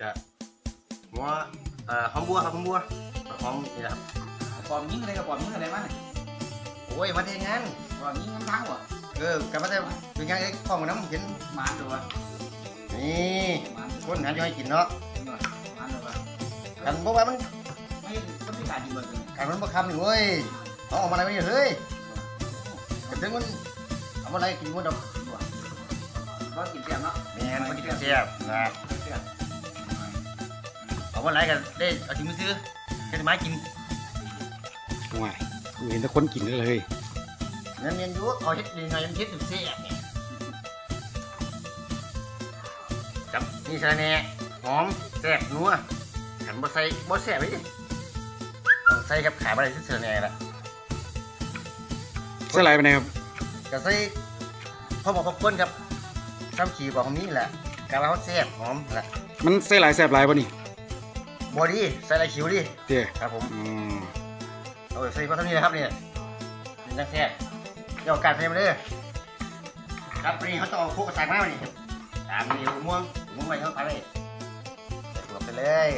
ก็หัวเอ่อหอมบัวครับหอมบัวหอมนี่นะครับปอมยิงอะไรกับปอมยิงอะไรมาเนี่ยโอ้ยมาเทงานปอมยิงน้ำทั้งวะเออกลับมาได้เป็นยังไงข้องน้ำเห็นหมานดูวะนี่หมานคนหาอยู่ให้กินเนาะหน่อยหมานดูวะกันบอกว่ามันไม่ต้องพิการจริงเลยกันมันบ่คำนี่เว้ยเอาออกมาอะไรไม่เฮ้ยกันถึงมันเอามาอะไรกินมันดอกก็กินเสียงเนาะแม่นมันกินเสียบนะ เสียงเอามาอะไรกันได้เอาทิ้งมือซื้อแค่ไม้กินว้ายกูเห็นแต่คนกินเลยเงินเงินอยู่เอาเฮ็ดยังไงมันเฮ็ดถึงเสียบเนี่ยกับนี่ใส่แหน่หอมแซ่บนัวขันบ่ใส่บ่แซ่บเลยดิต้องใส่กับขาบ่ได้ซื่อๆแน่ละใส่ไรไปไหนครับก็ใส่พ่อบอกพ่อคนครับซ้ำขี่บอกของนี้แหละกะว่าเขาแซ่บหอมแหละมันใส่หลายแสบหลายป่ะนี่ บอดี้ใส่อะไรขิวดิเดี๋ยวครับผมอืมเอาใส่พอเท่านี้นะครับเนี่ยเป็นนักแซ่บเดี๋ยวเอาการใส่มาเลยครับวันนี้เขาต้องเอาคุกกระสังมาวันนี้ตามนี้ม่วงม่วงไปเขาไปเลยใส่ตัวไปเลย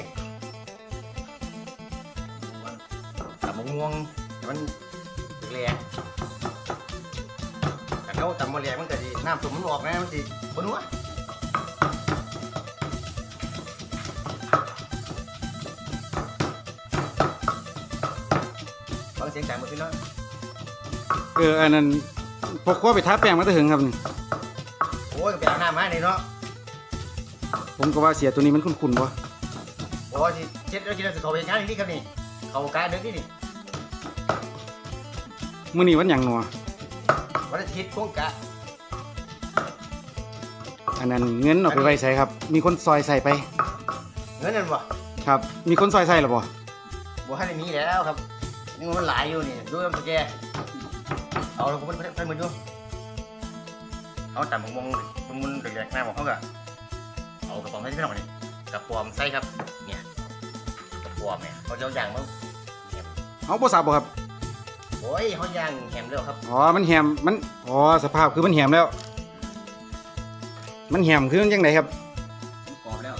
ตำมะม่วงให้มันแรงแต่เขาตำมะแรงมันก็ดีน้ำตุ่มมันออกนะมันดีบนหัว สียงแสงหมดพี่น้องเอออันนั้นพกขั้วไปทาแป้งมาตะหึงครับนี่โอ้ยก็ไปอาบน้ำมานี่เนาะผมก็ว่าเสียตัวนี้มันคุ้นๆวะโอ้ยสิเช็ดแล้วกินแล้วสิเขาไปงานนี่ครับนี่เขาการเดินที่นี่มื้อนี้วันหยังหนัววันอาทิตย์โคงกะอันนั้นเงินเอาไปไว้ใส่ครับ มีคนซอยใส่ไปเงินนั่นบ่ครับ มีคนซอยใส่หรือบ่บ่ให้ได้มีแล้วครับ นี่มันหลายอยู่นี่ดูน้ำสแกเอาแล้วผมมันเพิ่นเหมือนอยู่เขาต่ำมงมงมงมุนแดกๆหน้าของเขาก็เอากระป๋องให้พี่น้องนี่กระป๋อมใส่ครับ เนี่ยกระป๋อมเนี่ยเขาจะเอาอย่างมาแหมเอาบ่ทราบบ่ครับโอ้ยเขาย่างแหมเร็วครับอ๋อมันแหมมันอ๋อสภาพคือมันแหมแล้ว มันแหมคือมันจังไดครับกรอบแล้ว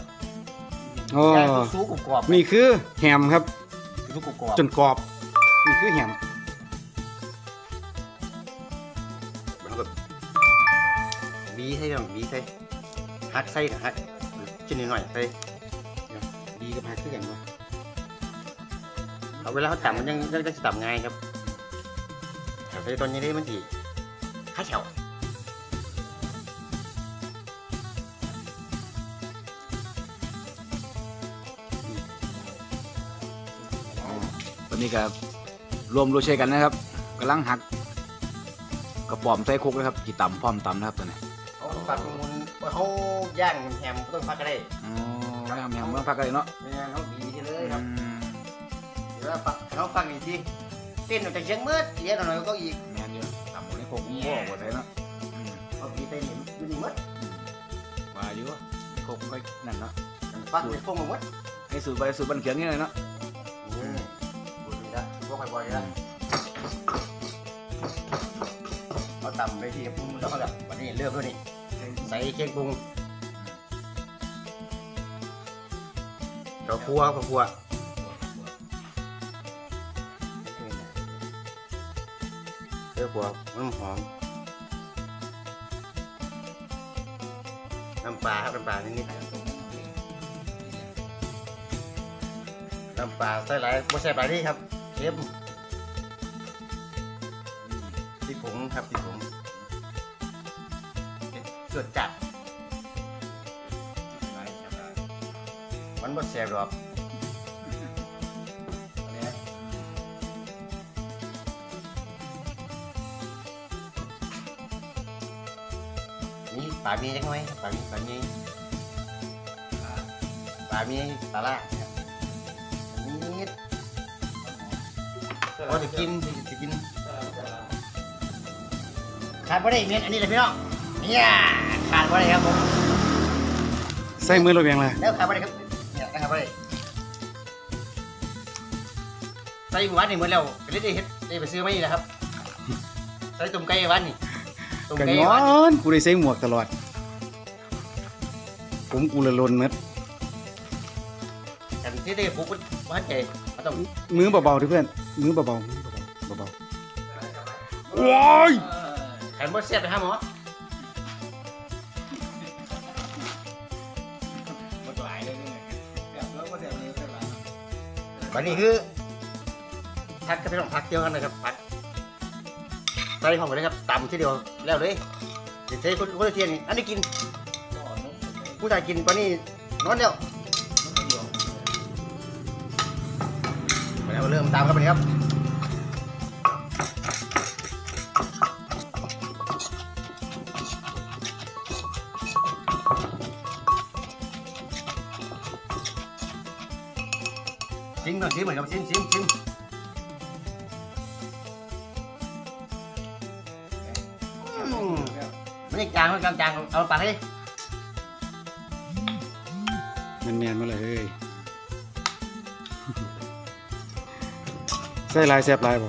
อ๋อย่างสู้ๆกรอบๆนี่คือแหมครับสู้ๆกรอบๆจนกรอบ นี่คือแหมมันก็บีใส่หน่อยบีใส่ฮักใส่กับฮักชิ้นนิดหน่อยใส่ดีกับหักคือกันวะเอาเวลาเขาต่ำมันยังยังจะต่ำง่ายครับแต่ใส่ตอนนี้ได้มันดีข้าเฉาวันนี้ก็ รวมรู้ใช้กันนะครับกำลังหักกระป๋อมใส่คุกนะครับกี่ตำพร้อมตำนะครับตัวนี้เขาปักมุนเขาย่างแฮมต้องพักก็ได้อ๋อแม่แม่เมืองพักกันเลยเนาะไม่งั้นเขาบีที่เลยครับอืมเดี๋ยวปักเขาฟังอีกทีเต้นออกจากเชียงมืดเยอะหน่อยก็อีกแม่นอยู่ตำหมดในคุกโม่หมดเลยเนาะอืมเขาบีเต้นอยู่นี่มืดว่าอยู่ในคุกไม่นั่นเนาะฟังในฟงมามืดไอ้สูตรใบสูตรบันเขียงนี่เลยเนาะ บ่อยละเขาตำไปที่ปรุงแล้วก็แบบวันนี้เริ่มแล้วนี่ใส่เครื่องปรุงเราครัวครับครัวเออครัวมันหอมน้ำปลาครับน้ำปลานิดๆน้ำปลาใส่หลายไม่ใส่หลายนี่ครับ เค็มที่ผงครับที่ผงเกิดจัดมันบ่แซ่บหรอกนี่ปลามีจังไหมปลามีปลามีปลามีปลาละนิด พอจะกินจะกินขาดบ่ได้เม็ดอันนี้เลยพี่น้องเนี่ยขาดบ่ได้ครับผมใส่มือเราเบียงเลยแล้วขาดบ่ได้ครับเนี่ยนะครับบ่ได้ใส่หมูหวานนี่หมดแล้วก็เลยได้เฮ็ดได้ไปซื้อมาอีกนะครับใส่ตุ่มไก่หวานนี่ตุ่มกันไก่ย้หอวานนี่นกูได้ใส่หมวกตลอดผมกูละลนหมด ที่ได้ผูกมันมันใจมันต้องมือเบาๆดิเพื่อน มือเบาๆมือเบาๆเบาๆโอ้ยแขนบ่เสียบไปหาหมอวันนี้คือพักก็ไม่ต้องพักเดียวกันนะครับพักใส่ของไปเลยครับตำทีเดียวแล้วเลยเดี๋ยวใช้คนคนละเทียนนี่อันนี้กินผู้ชายกินกว่านี้นอนแล้ว ริ่มตามครับวันนี้ครับชิมก่อนชิมเหมือนกับชิมชิมชิมอืมมันนี่จางไมันกลางจางเอาปากให้มันแมนมาเลยเฮ้ย ใส่ลายแซบลายบ่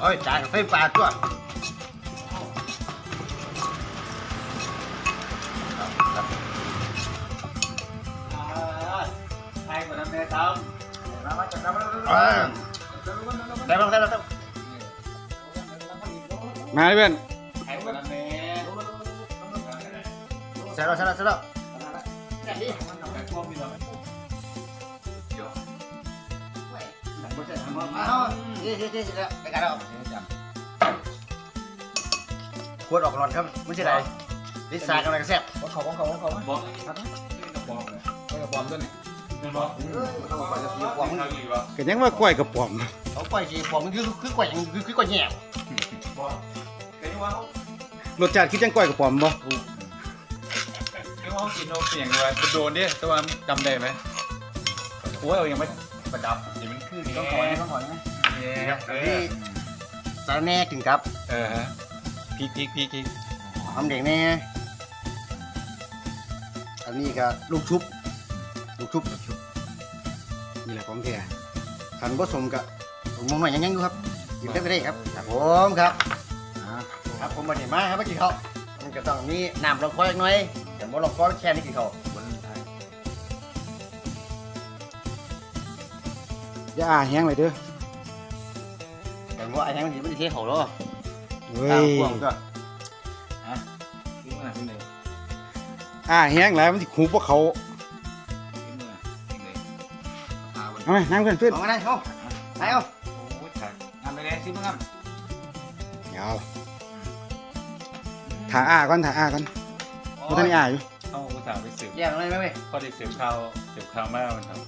โอ้ยจางไฟปลาตัวเออได้บ้างได้บ้างได้บ้างมาเลยเพื่อนเสร็จแล้วเสร็จแล้วเสร็จแล้ว เอานี่นี่นี่เสร็จแล้วไปกันแล้วขวดออกร้อนครับไม่ใช่ไรลิซ่ากำลังแซ่บของเขาของเขาของเขาบอกครับบอกเลยกระป๋อมตัวนี้เขาปล่อยจะสีปวงมันก็ยังว่ากล้วยกระป๋อมเขาปล่อยสีปวงมันคือคือกล้วยคือคือกล้วยแหย่รสชาติคิดจังกล้วยกระป๋อมบ่ไม่ว่ากินโนเสียงเลยโดนดิแต่ว่าจำได้ไหมโอ้ยเรายังไม่ ประดับเดี๋ยวมันขึ้นต้องขอไหมต้องขอไหมครับนี่สารแน่กินครับ เออฮะพีกพีกพีกพีกทำเด็กแน่อันนี้ก็ลูกชุบ ลูกชุบนี่แหละของแท้ขันผสมกับผมมองหน่อยยังยังอยู่ครับกินได้ก็ได้ครับครับผมครับอ่าครับผมมาเห็นมาครับเมื่อกี้เขาวมันก็ต้องมีน้ำรองคอเล็กน้อยแต่บ่รองคอแค่นี้กินเขาว อย่าอ่าแห้งเลยเด้อแต่ว่าไอ้แห้งมันสิมันสิเทเขาหรอเฮ้ตามยพวงก็ขึ้นมาขึ้นเลยอ่าแห้งหลายมันสิคูบ่เขาขึ้นมาขึ้นเลยพาวันเอาไหมนั่งเพื่อนเพื่อนเอามาได้เอาไปเอาโอ้ยถักงานไปเลยซิมั้งครับเดี๋ยวถ่าอ่าก่อนถ่าอ่าก่อนบ่ทันได้อ่าอยู่เข้าอุตส่าห์ไปสืบแย่งอะไรไหมเว้ยพอได้สืบข่าวสืบข่าวมากมันครับ